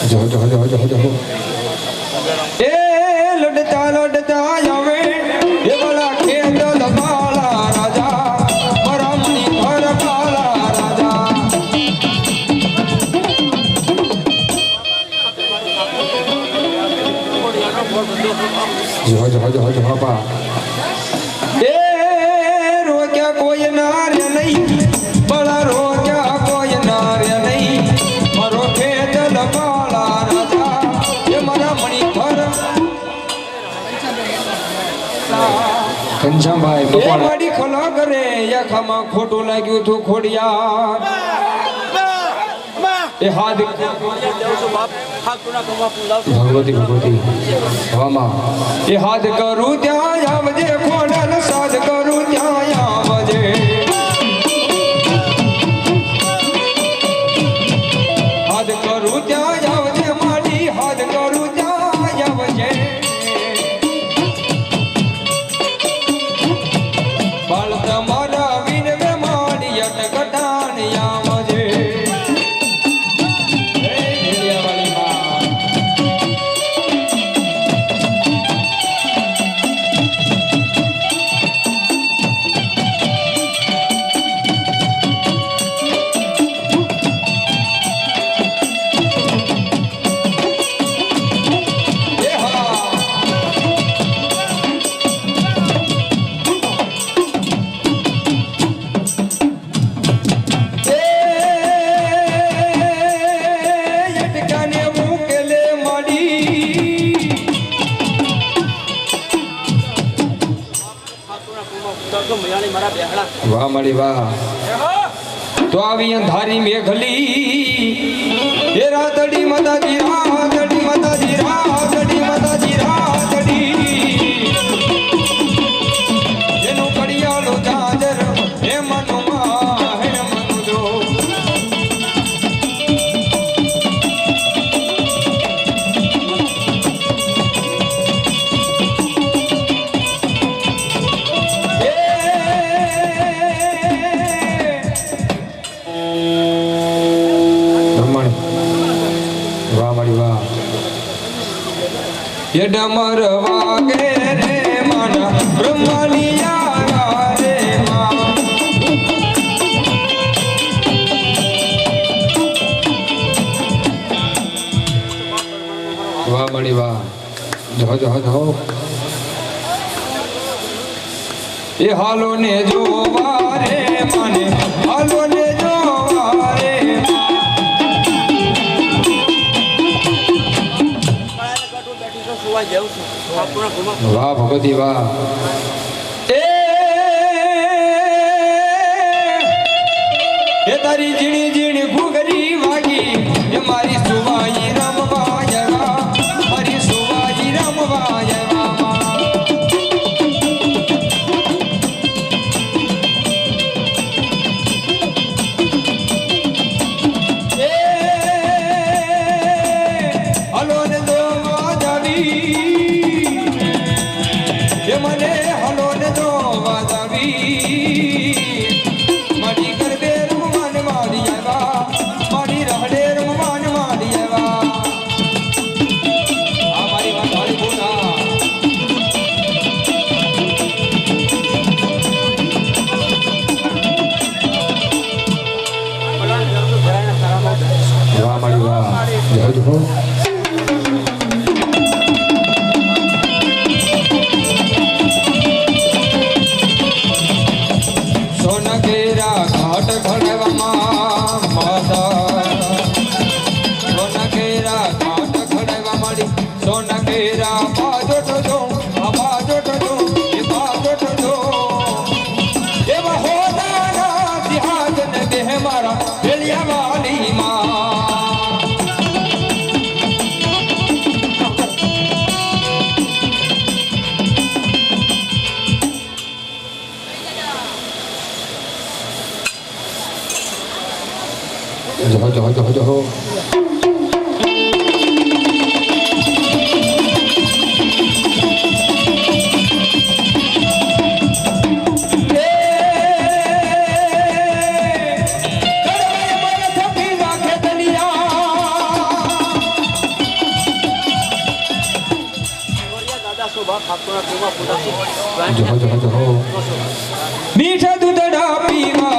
જાઓ જાઓ જાઓ જાઓ જાઓ એ લડતા લડતા આવે એ બોલા ખેત લબાલા રાજા. પરમની પરપાલા રાજા જાઓ જાઓ જાઓ જાઓ બા ઝાંભાઈ બપોરે વાડી ખલો કરે યખામાં ખોટું લાગ્યું તું ખોડિયા. એ હાથ ભગવતી ભગવતી. હવામાં એ હાથ કરું ત્યાં આવજે ખોડા સાથ કરું. ડમર વાહ મળી વાહ. જો જો જો એ હાલો ને જોવા રે મને વાહ ભગવતી વાહ એ તારી જીણી રહો મીઠા દૂધ પીવા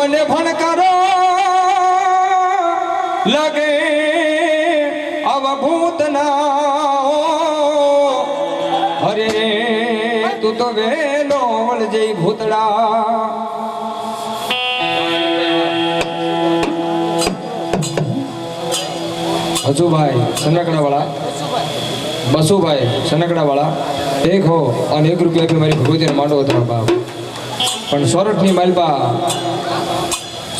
મને ભણકારો લાગે આવા ભૂતના હરે તું તો વેલો વળજે ભૂતડા. હજુભાઈ સનકડા વાળા બસુભાઈ સનકડા વાળા એક હો, અને એક રૂપિયા આપી મારી ભગવતીને માંડો હતો બાપ. પણ સોરઠની માલપા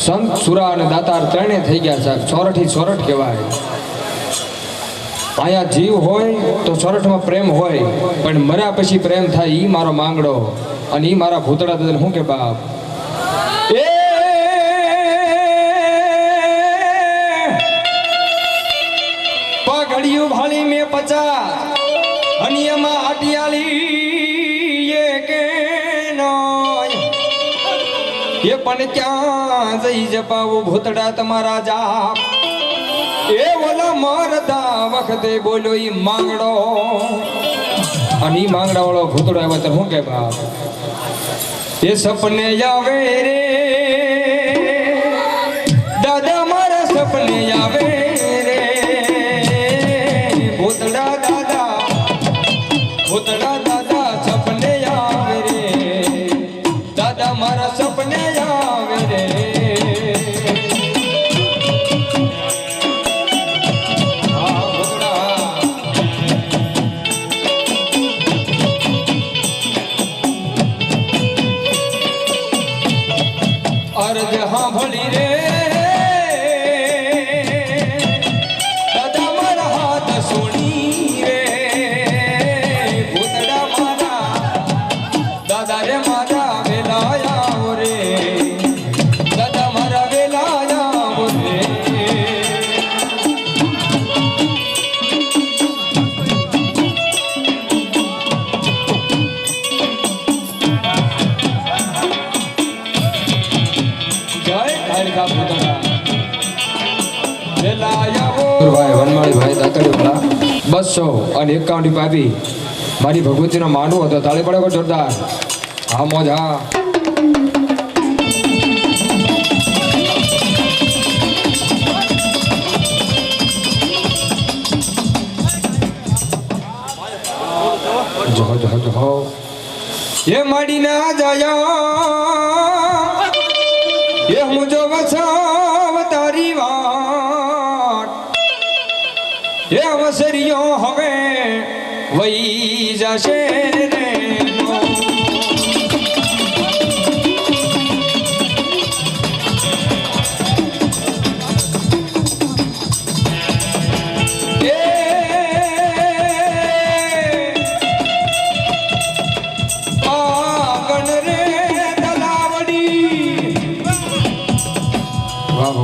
સંત સુરા અને દાતાર ત્રણે થઈ ગયા સાહેબ સોરઠી સોરઠ કહેવાય. અહીંયા જીવ હોય તો સોરઠમાં પ્રેમ હોય, પણ મર્યા પછી પ્રેમ થાય ઈ મારો માંગડો અને ઈ મારા ભૂતળા દાદા શું કે બાપ? એ! પગડિયું ભાળી મેં પચા અનિયમાં અટિયાલી એ કે એ પણ ક્યાં જઈ જપાવું ભૂતડા તમારા જાપ. એ ઓલા મારતા વખતે બોલ્યો ઈ માંગડો. અને ઈ માંગડા વાળો ભૂતડો આવ્યો તો શું કે બાપ? એ સપને આવે રે ભાઈ વનમાળી ભાઈ દાતડી વાળા બસો અને એકાવન રૂપિયા આપી. મારી ભગવતીનો માનવું હતો. તાળી પડે જોરદાર? હા, મોજ, હા. જો જો જો. એ મળી ના જયા.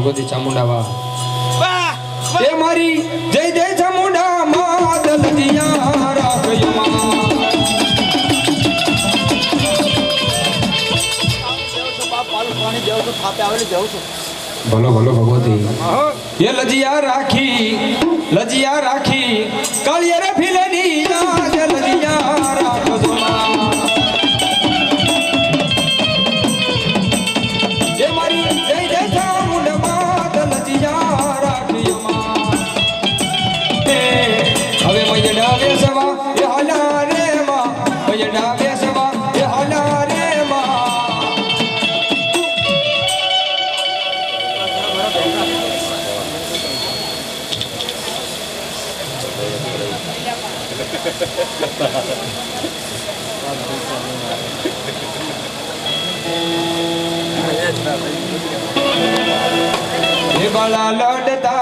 ભગવતી ચામુંડા વાહ એ મારી જય જય ચામુંડા માં દલદિયા રાખ્યો માં. ભલો ભલો ભગવતી. એ લજિયા રાખી લજિયા રાખી કાળિયા લડતા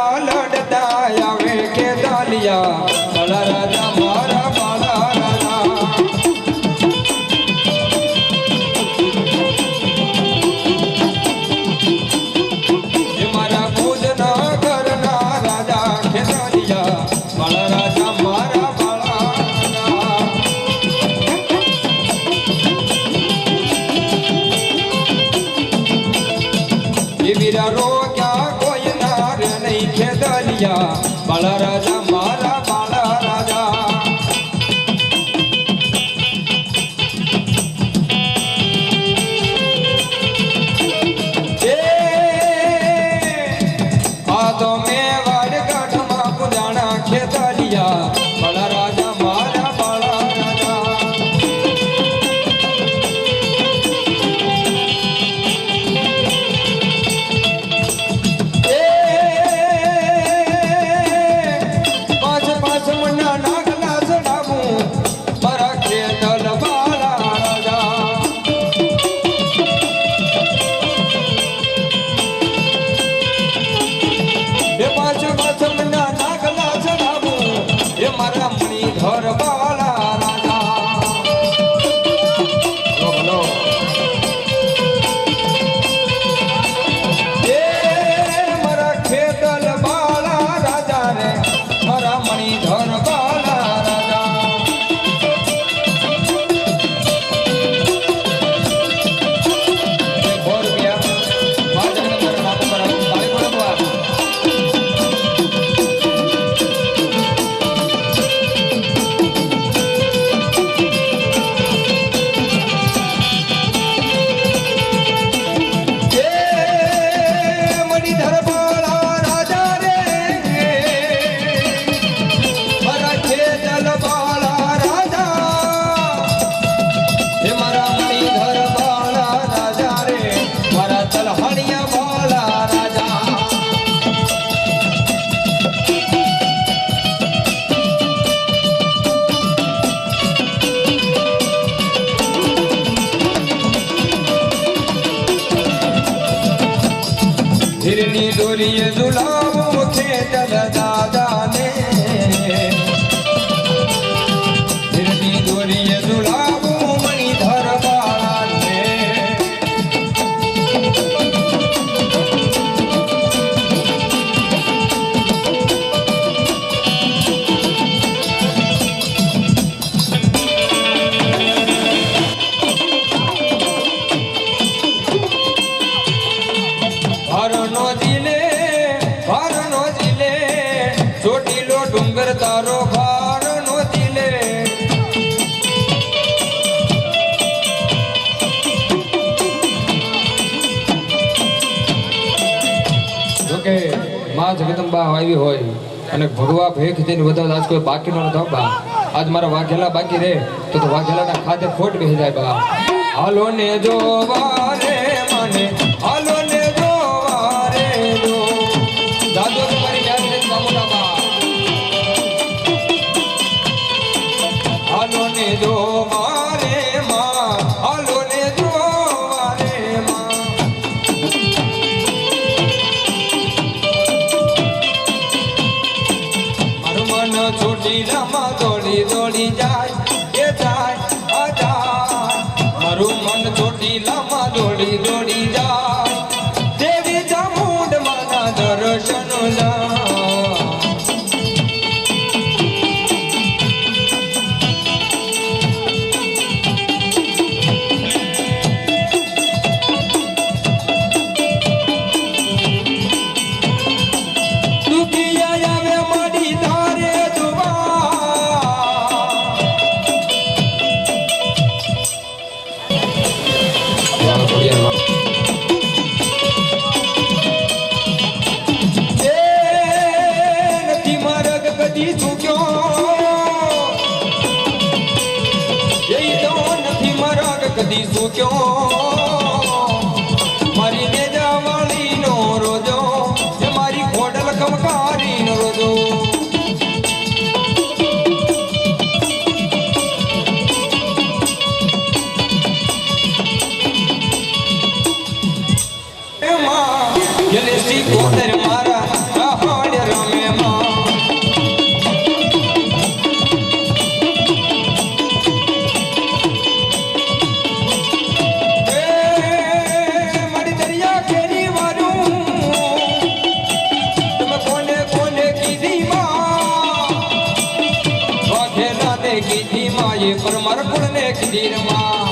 गिरनी डोरिय जुलाब मुखे दल दादा ने બા આવી હોય અને ભગવા ભેખ જઈને બધા આજ કોઈ બાકી ન થાવ બા આજ મારા વાઘેલા બાકી રે તો તો વાઘેલાના ખાતે ખોટ બેસી જાય બા હાલો ને જો વારે મને રમતી રમા દોડી દોડી જાય, એ જાય, આ જાય. મારું મન ચોટી લાંબા દોડી દોડી તું ક્યો? મારકુળ ને ખીરમાં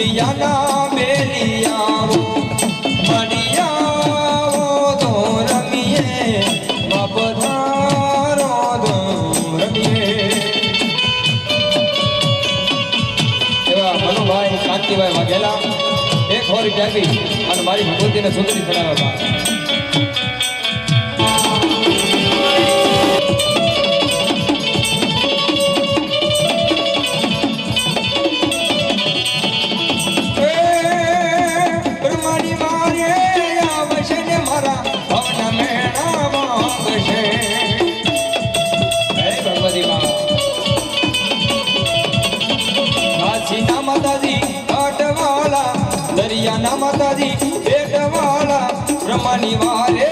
દુનિયાના બેલિયાઓ મડિયાઓ તો રમીએ બબધારો તો રમીએ. એવા મનુભાઈ એક હોરી ત્યાગી અને મારી ભગવતીને સુંદરી ચડાવ્યા માતાજી ભેટવાળા બ્રહ્માની વારે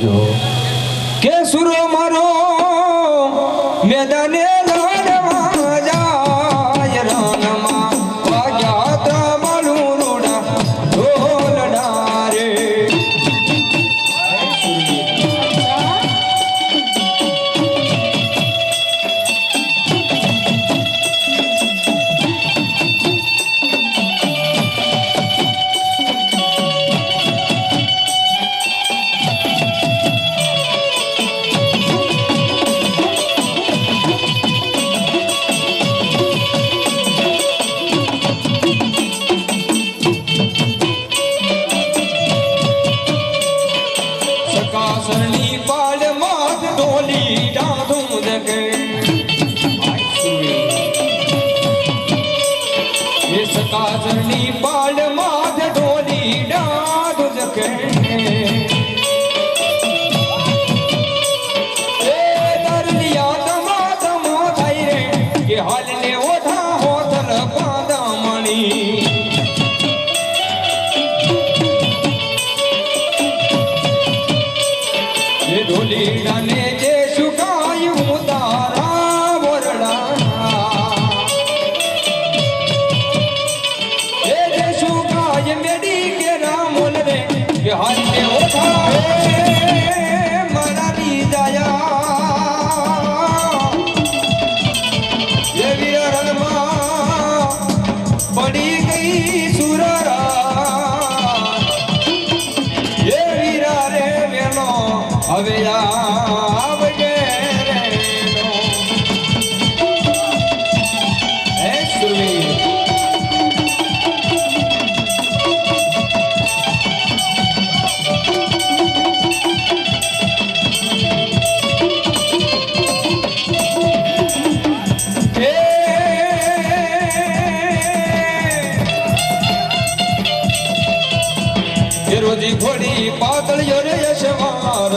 આવજો. કે સુરો મારો મેદાન ડોલી ડાધું જગડ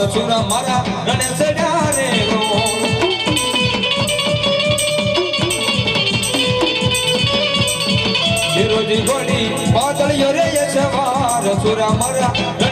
છોરા મારા રણે સડ્યા રે રોજી ઘોડી પાતળિયો રે સવાર છોરા મારા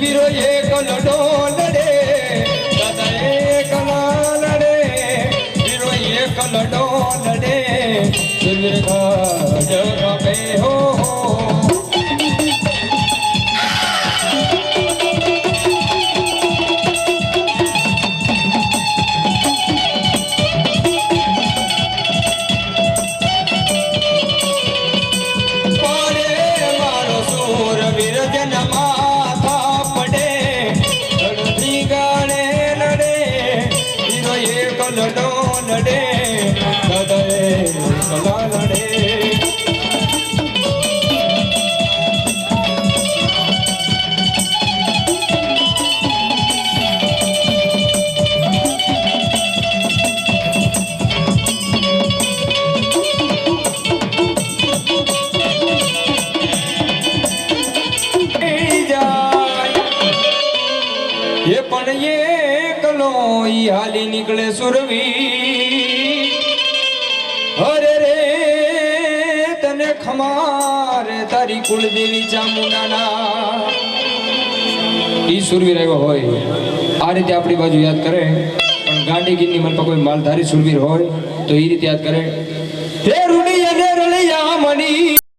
વીરો એક લડો લડે દાદા એક ના લડે વીરો એક લડો લડે સુનિર્ભા આ રીતે આપણી બાજુ યાદ કરે, પણ ગાંડી ગીરની મનમાં કોઈ માલધારી સુરવીર હોય, તો એ રીતે યાદ કરે.